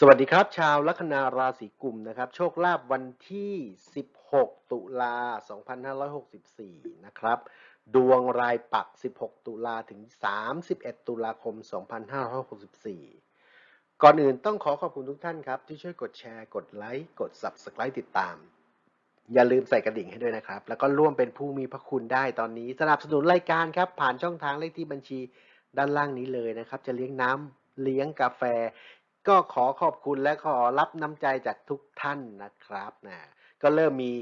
สวัสดีครับ ชาวลัคนาราศีกุมนะครับ โชคลาภวันที่ 16 ตุลา 2564 นะครับ ดวงรายปัก 16 ตุลาถึง 31 ตุลาคม 2564 ก่อนอื่นต้องขอขอบคุณทุกท่านครับ ที่ช่วยกดแชร์กดไลค์กด Subscribe ติดตาม อย่าลืมใส่กระดิ่งให้ด้วยนะครับ แล้วก็ร่วมเป็นผู้มีพระคุณได้ตอนนี้สนับสนุนรายการครับ ผ่านช่องทางเลขที่บัญชีด้านล่างนี้เลยนะครับ จะเลี้ยงน้ำเลี้ยงกาแฟ ก็ขอขอบคุณและขอรับน้ำใจจากทุกท่านนะครับนะก็เริ่มมี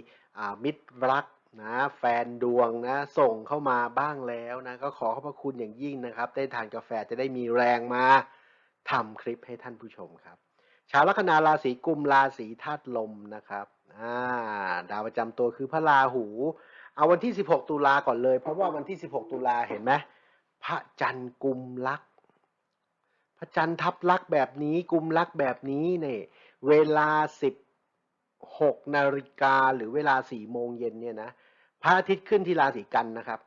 มิตรรักนะแฟนดวงนะส่งเข้ามาบ้างแล้วนะก็ขอขอบพระคุณอย่างยิ่งนะครับ ได้ทานกาแฟจะได้มีแรงมาทำคลิปให้ท่านผู้ชมครับ ชาวลัคนาราศีกุมราศีธาตุลมนะครับอ่าดาวประจำตัวคือพระราหู เอาวันที่ 16 ตุลาก่อนเลย เพราะว่าวันที่ 16 ตุลาเห็นไหมพระจันทร์กุมลัก พระจันทร์ทับลักษ์แบบนี้กุมลักษ์แบบนี้เนี่ยเวลา16นาฬิกาหรือเวลา4โมงเย็นเนี่ยนะพระอาทิตย์ขึ้นที่ราศีกันนะครับ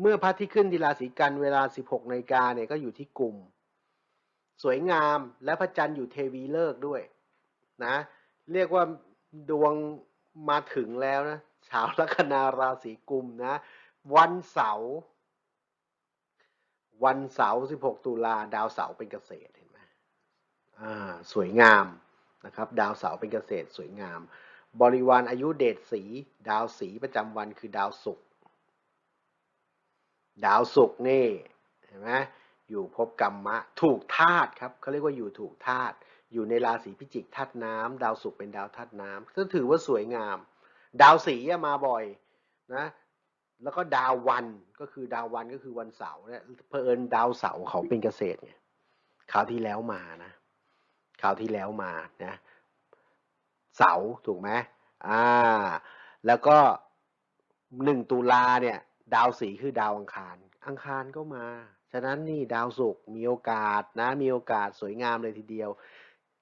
เมื่อพระอาทิตย์ขึ้นที่ราศีกันเวลา16นาฬิกาเนี่ยก็อยู่ที่กลุ่ม สวยงามและพระจันทร์อยู่เทวีเลิกด้วยนะเรียกว่าดวงมาถึงแล้วนะชาวลัคนาราศีกุมนะ วันเสาร์ วันเสาร์16 ตุลาดาวเสาร์เป็นเกษตรเห็นไหมอ่าสวยงามนะครับ ดาวเสาร์เป็นเกษตรสวยงาม บริวารอายุเดชสี ดาวสีประจำวันคือดาวศุกร์ดาวศุกร์นี่เห็นไหมอยู่ภพกรรมะถูกธาตุครับเขาเรียกว่าอยู่ถูกธาตุอยู่ในราศีพิจิกธาตุน้ำดาวศุกร์เป็นดาวธาตุน้ำก็ถือว่าสวยงาม ดาวสีมาบ่อยนะ แล้วก็ดาววันก็คือดาววันก็คือวันเสาร์เนี่ยเพอเอิญดาวเสาร์เขาเป็นเกษตรไงคราวที่แล้วมานะคราวที่แล้วมานะเสาร์ถูกไหมอ่า แล้วก็หนึ่งตุลาเนี่ย ดาวสีคือดาวอังคาร อังคารก็มา ฉะนั้นนี่ดาวศุกร์มีโอกาสนะ มีโอกาสสวยงามเลยทีเดียว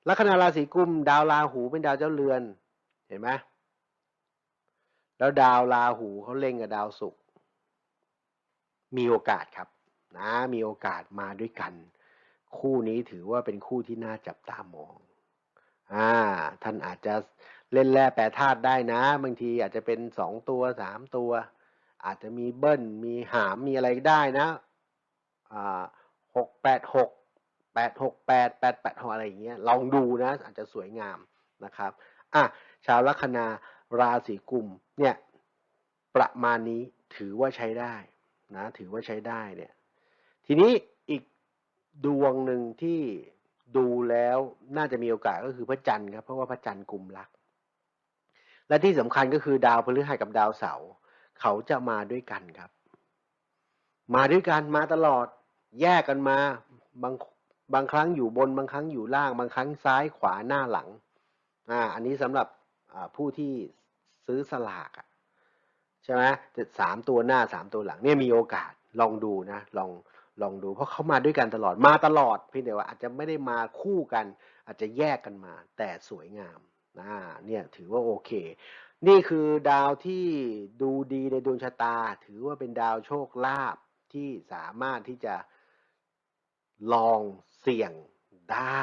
ลัคนาราศีกุม ดาวราหูเป็นดาวเจ้าเรือน เห็นไหม แล้วดาวราหูเขาเล่งกับดาวศุกร์มีโอกาสครับนะมีโอกาสมาด้วยกัน คู่นี้ถือว่าเป็นคู่ที่น่าจับตามองอ่าท่านอาจจะเล่นแร่แปรธาตุได้นะ บางทีอาจจะเป็นสองตัวสามตัว อาจจะมีเบิ้ลมีหามมีอะไรได้นะอ่าหกแปดหกแปดหกแปดแปดแปดหกอะไรอย่างเงี้ยลองดูนะ อาจจะสวยงามนะครับอะชาวลัคนา ราศีกุมเนี่ยประมาณนี้ถือว่าใช้ได้นะถือว่าใช้ได้เนี่ยทีนี้อีกดวงหนึ่งที่ดูแล้วน่าจะมีโอกาสก็คือพระจันทร์ครับเพราะว่าพระจันทร์กุมรัก และที่สำคัญก็คือดาวพฤหัสกับดาวเสาร์เขาจะมาด้วยกันครับ มาด้วยกันมาตลอดแยกกันมาบางบางครั้งอยู่บนบางครั้งอยู่ล่าง บางครั้งซ้ายขวาหน้าหลังอ่าอันนี้สำหรับ ผู้ที่ซื้อสลากอะใช่ไหมสามตัวหน้าสามตัวหลังเนี่ยมีโอกาสลองดูนะลองลองดูเพราะเขามาด้วยกันตลอดมาตลอดเพียงแต่ว่าอาจจะไม่ได้มาคู่กัน อาจจะแยกกันมา แต่สวยงามนะเนี่ยถือว่าโอเค นี่คือดาวที่ดูดีในดวงชะตา ถือว่าเป็นดาวโชคลาภที่สามารถที่จะลองเสี่ยงได้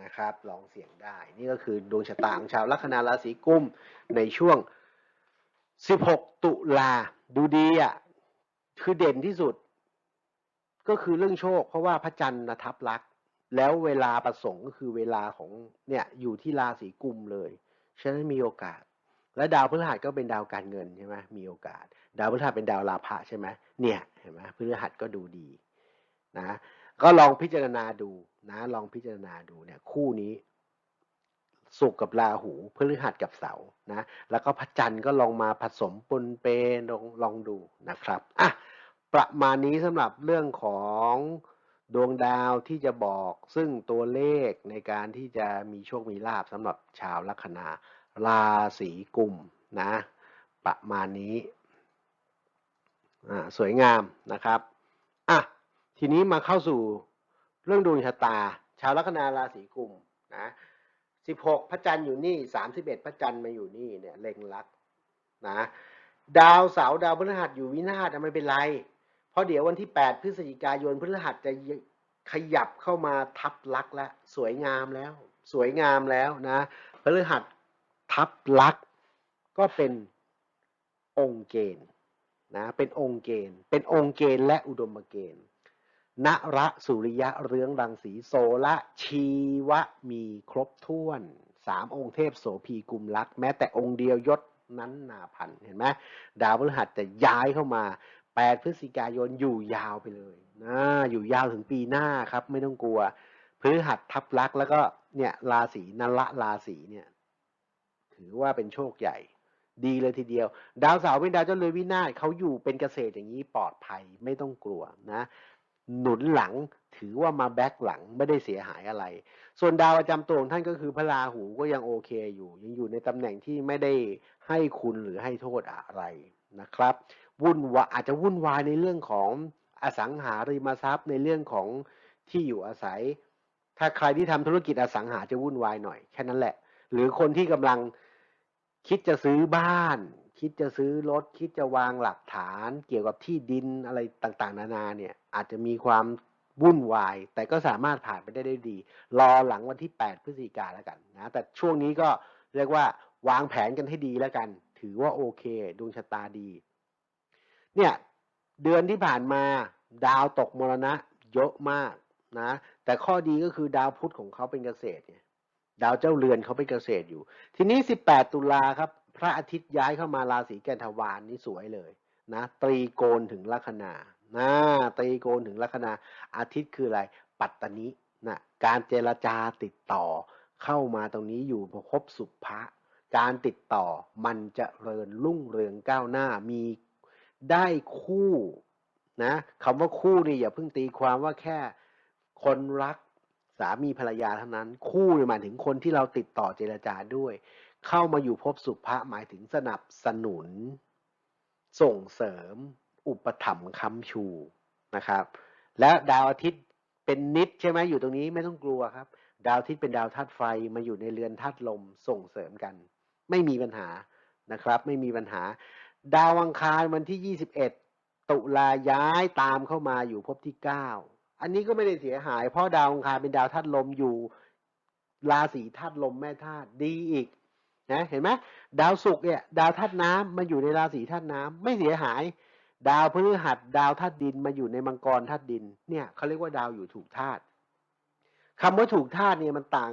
นะครับลองเสี่ยงได้ นี่ก็คือดวงชะตาของชาวลัคนาราศีกุมในช่วง 16 ตุลาดูดีอะคือเด่นที่สุด ก็คือเรื่องโชค เพราะว่าพระจันทร์นทับลักษณ์แล้วเวลาประสงค์ก็คือเวลาของเนี่ยอยู่ที่ราศีกุมเลยฉะนั้นมีโอกาส และดาวพฤหัสก็เป็นดาวการเงินใช่ไหมมีโอกาส ดาวพฤหัสเป็นดาวลาภะใช่ไหมเนี่ยเห็นไหมพฤหัสก็ดูดีนะ ก็ลองพิจารณาดูนะ ลองพิจารณาดูเนี่ย คู่นี้สุกกับราหูพฤหัสกับเสาร์นะ แล้วก็พระจันทร์ก็ลองมาผสมปนเปลองลองดูนะครับอะประมาณนี้สำหรับเรื่องของดวงดาวที่จะบอกซึ่งตัวเลขในการที่จะมีโชคมีลาภสำหรับชาวลัคนาราศีกุมนะ ประมาณนี้อ่าสวยงามนะครับอะ ทีนี้มาเข้าสู่เรื่องดวงชะตา ชาวลัคนาราศีกุมนะสิบหกพระจันทร์อยู่นี่สามสิบเอ็ดพระจันทร์มาอยู่นี่เนี่ยเล็งลักนะดาวเสาร์ดาวพฤหัสอยู่วินาศไม่เป็นไร เพราะเดี๋ยววันที่แปดพฤศจิกายนพฤหัสจะขยับเข้ามาทับลักแล้วสวยงามแล้ว สวยงามแล้วนะพฤหัสทับลักก็เป็นองค์เกณฑ์นะเป็นองค์เกณฑ์ เป็นองค์เกณฑ์และอุดมเกณฑ์ นระสุริยะเรืองรังสีโสละชีวะมีครบถ้วนสามองค์เทพโสภีกุมลักษ์แม้แต่องค์เดียวยศนั้นนาพันเห็นไหมดาวพฤหัสจะย้ายเข้ามา 8 พฤศจิกายนอยู่ยาวไปเลยนะอยู่ยาวถึงปีหน้าครับ ไม่ต้องกลัวพฤหัสทับลักษ์แล้วก็เนี่ยราศีนละราศีเนี่ย ถือว่าเป็นโชคใหญ่ ดีเลยทีเดียว ดาวเสาร์เป็นดาวเจ้าเรือนวินาศเขาอยู่เป็นเกษตรอย่างนี้ปลอดภัยไม่ต้องกลัวนะ หนุนหลังถือว่ามาแบ็กหลังไม่ได้เสียหายอะไร ส่วนดาวประจำตัวของท่านก็คือพระราหูก็ยังโอเคอยู่ ยังอยู่ในตำแหน่งที่ไม่ได้ให้คุณหรือให้โทษอะไรนะครับวุ่นวาอาจจะวุ่นวายในเรื่องของอสังหาริมทรัพย์ในเรื่องของที่อยู่อาศัย ถ้าใครที่ทำธุรกิจอสังหาจะวุ่นวายหน่อยแค่นั้นแหละ หรือคนที่กำลังคิดจะซื้อบ้าน คิดจะซื้อรถคิดจะวางหลักฐาน เกี่ยวกับที่ดินอะไรต่างๆ นานาเนี่ยอาจจะมีความวุ่นวาย แต่ก็สามารถผ่านไปได้ได้ดี รอหลังวันที่ 8 พฤศจิกาแล้วกันนะแต่ช่วงนี้ก็เรียกว่าวางแผนกันให้ดีแล้วกัน ถือว่าโอเคดวงชะตาดีเนี่ยเดือนที่ผ่านมาดาวตกมรณะเยอะมากนะแต่ข้อดีก็คือดาวพุธของเขาเป็นเกษตรเนี่ยดาวเจ้าเรือนเขาเป็นเกษตรอยู่ ทีนี้ 18 ตุลาครับ พระอาทิตย์ย้ายเข้ามาราศีแกนทวารนนี่สวยเลยนะตรีโกณถึงลัคนานะตรีโกณถึงลัคนาอาทิตย์คืออะไร ปัตตนินะการเจรจาติดต่อเข้ามาตรงนี้อยู่พบสุภะการติดต่อมันจะเริญรุ่งเรืองก้าวหน้ามีได้คู่นะคำว่าคู่นี่อย่าเพิ่งตีความว่าแค่คนรักสามีภรรยาเท่านั้น คู่หมายถึงคนที่เราติดต่อเจรจาด้วย เข้ามาอยู่พบสุภะหมายถึงสนับสนุน ส่งเสริม อุปถัมภ์ค้ำชูนะครับ และดาวอาทิตย์เป็นนิดใช่ไหมอยู่ตรงนี้ไม่ต้องกลัวครับ ดาวอาทิตย์เป็นดาวธาตุไฟมาอยู่ในเรือนธาตุลมส่งเสริมกัน ไม่มีปัญหานะครับ ไม่มีปัญหา ดาวอังคารวันที่ 21 ตุลาย้ายตามเข้ามาอยู่ภพที่ 9 อันนี้ก็ไม่ได้เสียหาย เพราะดาวอังคารเป็นดาวธาตุลมอยู่ราศีธาตุลมแม่ธาตุดีอีก นะเห็นไหมดาวศุกร์เนี่ยดาวธาตุน้ำมาอยู่ในราศีธาตุน้ำไม่เสียหาย ดาวพฤหัสดาวธาตุดินมาอยู่ในมังกรธาตุดินเนี่ยเขาเรียกว่าดาวอยู่ถูกธาตุคำว่าถูกธาตุเนี่ยมันต่าง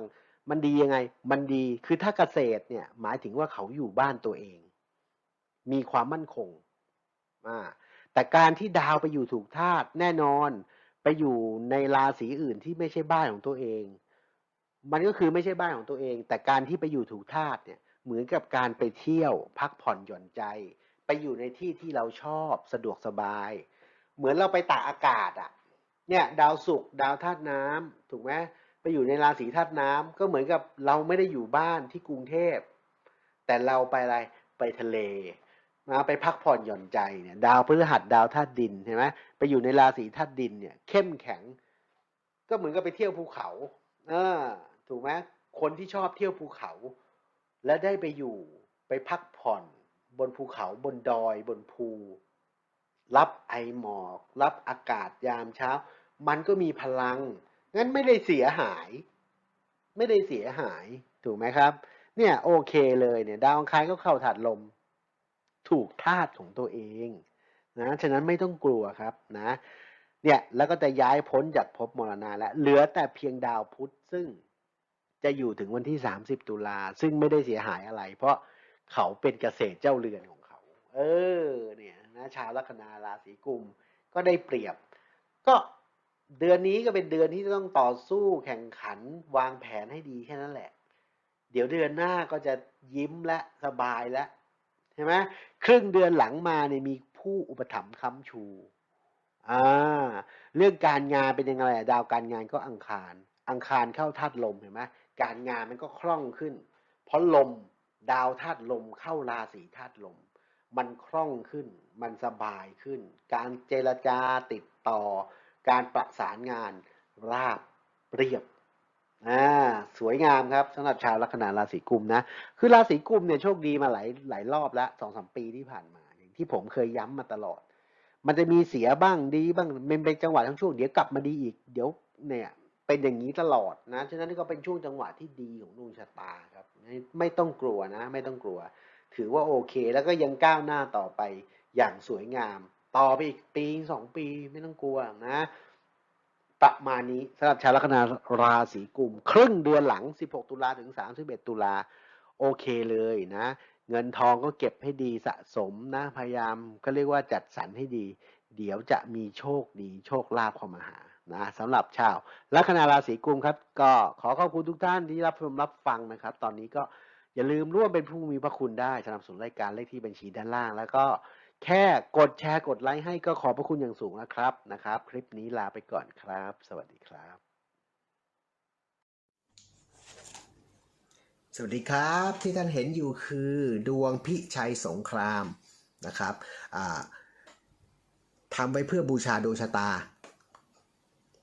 มันดียังไง มันดีคือถ้าเกษตรเนี่ยหมายถึงว่าเขาอยู่บ้านตัวเอง มีความมั่นคงอ่าแต่การที่ดาวไปอยู่ถูกธาตุแน่นอน ไปอยู่ในราศีอื่นที่ไม่ใช่บ้านของตัวเอง มันก็คือไม่ใช่บ้านของตัวเอง แต่การที่ไปอยู่ถูกธาตุเนี่ยเหมือนกับการไปเที่ยว พักผ่อนหย่อนใจ ไปอยู่ในที่ที่เราชอบสะดวกสบาย เหมือนเราไปตากอากาศอะเนี่ยดาวศุกร์ดาวธาตุน้ำถูกไหมไปอยู่ในราศีธาตุน้ำก็เหมือนกับเราไม่ได้อยู่บ้านที่กรุงเทพ แต่เราไปอะไรไปทะเลมาไปพักผ่อนหย่อนใจเนี่ยดาวพฤหัสดาวธาตุดินเห็นไหมไปอยู่ในราศีธาตุดินเนี่ยเข้มแข็ง ก็เหมือนกับไปเที่ยวภูเขา เออ ถูกไหมคนที่ชอบเที่ยวภูเขา และได้ไปอยู่ไปพักผ่อนบนภูเขาบนดอยบนภู รับไอหมอก รับอากาศยามเช้า มันก็มีพลัง งั้นไม่ได้เสียหาย ไม่ได้เสียหาย ถูกไหมครับ เนี่ยโอเคเลยเนี่ยดาวอังคารก็เข้าถาดลม ถูกธาตุของตัวเองนะฉะนั้นไม่ต้องกลัวครับนะเนี่ยแล้วก็จะย้ายพ้นจากภพมรณะแล้วเหลือแต่เพียงดาวพุธซึ่ง จะอยู่ถึงวันที่ 30 ตุลาซึ่งไม่ได้เสียหายอะไร เพราะเขาเป็นเกษตรเจ้าเรือนของเขา เออเนี่ยนะชาวลัคนาราศีกุมก็ได้เปรียบ ก็เดือนนี้ก็เป็นเดือนที่ต้องต่อสู้แข่งขันวางแผนให้ดีแค่นั้นแหละ เดี๋ยวเดือนหน้าก็จะยิ้มและสบายแล้วใช่ไหมครึ่งเดือนหลังมาเนี่ยมีผู้อุปถัมภ์ค้ำชูอ่าเรื่องการงานเป็นยังไงดาวการงานก็อังคาร อังคารเข้าธาตุลมเห็นไหม การงานมันก็คล่องขึ้น เพราะลมดาวธาตุลมเข้าราศีธาตุลม มันคล่องขึ้น มันสบายขึ้น การเจรจาติดต่อ การประสานงานราบเรียบอ่าสวยงามครับสำหรับชาวลัคนาราศีกุมนะคือราศีกุมเนี่ยโชคดีมาหลายหลายรอบแล้วสองสามปีที่ผ่านมาอย่างที่ผมเคยย้ำมาตลอด มันจะมีเสียบ้างดีบ้างมันเป็นจังหวะทั้งช่วงเดี๋ยวกลับมาดีอีกเดี๋ยวเนี่ย เป็นอย่างนี้ตลอดนะฉะนั้นก็เป็นช่วงจังหวะที่ดีของดวงชะตาครับไม่ไม่ต้องกลัวนะ ไม่ต้องกลัว ถือว่าโอเค แล้วก็ยังก้าวหน้าต่อไปอย่างสวยงาม ต่อไปอีกปีสองปีไม่ต้องกลัวนะประมาณนี้สำหรับชาวลัคนาราศีกุม ครึ่งเดือนหลัง 16 ตุลาถึง 31 ตุลาโอเคเลยนะ เงินทองก็เก็บให้ดีสะสมนะ พยายามก็เรียกว่าจัดสรรให้ดี เดี๋ยวจะมีโชคดีโชคลาภเข้ามาหา นะสำหรับชาวลัคนาราศีกุมครับ ก็ขอขอบคุณทุกท่านที่รับชมรับฟังนะครับ ตอนนี้ก็อย่าลืมร่วมเป็นผู้มีพระคุณได้สนับสนุนรายการเลขที่บัญชีด้านล่าง แล้วก็แค่กดแชร์กดไลค์ให้ก็ขอบพระคุณอย่างสูงนะครับนะครับ คลิปนี้ลาไปก่อนครับ สวัสดีครับ สวัสดีครับที่ท่านเห็นอยู่คือดวงพิชัยสงครามนะครับทำไว้เพื่อบูชาดวงชะตา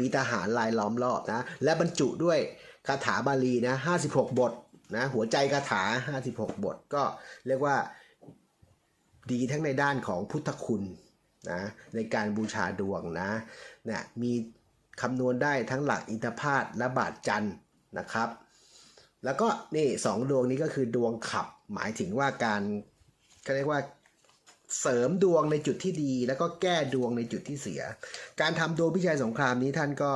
มีทหารลายล้อมรอบนะ และบรรจุด้วยคาถาบาลีนะ56 บทนะหัวใจคาถา 56 บท ก็เรียกว่าดีทั้งในด้านของพุทธคุณนะในการบูชาดวงนะเนี่ยมีคำนวณได้ทั้งหลักอินทพาตและบาทจันนะครับ แล้วก็นี่สองดวงนี้ก็คือดวงขับหมายถึงว่าการเขาเรียกว่า เสริมดวงในจุดที่ดี แล้วก็แก้ดวงในจุดที่เสีย การทำดวงพิชัยสงครามนี้ท่านก็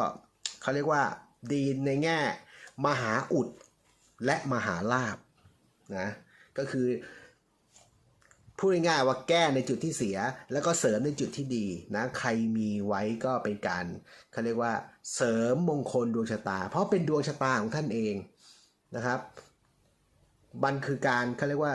เขาเรียกว่าดีในแง่ มหาอุดและมหาลาบนะก็คือพูดง่ายๆว่าแก้ในจุดที่เสีย แล้วก็เสริมในจุดที่ดีนะใครมีไว้ก็เป็นการเขาเรียกว่าเสริมมงคลดวงชะตา เพราะเป็นดวงชะตาของท่านเองนะครับมันคือการเขาเรียกว่า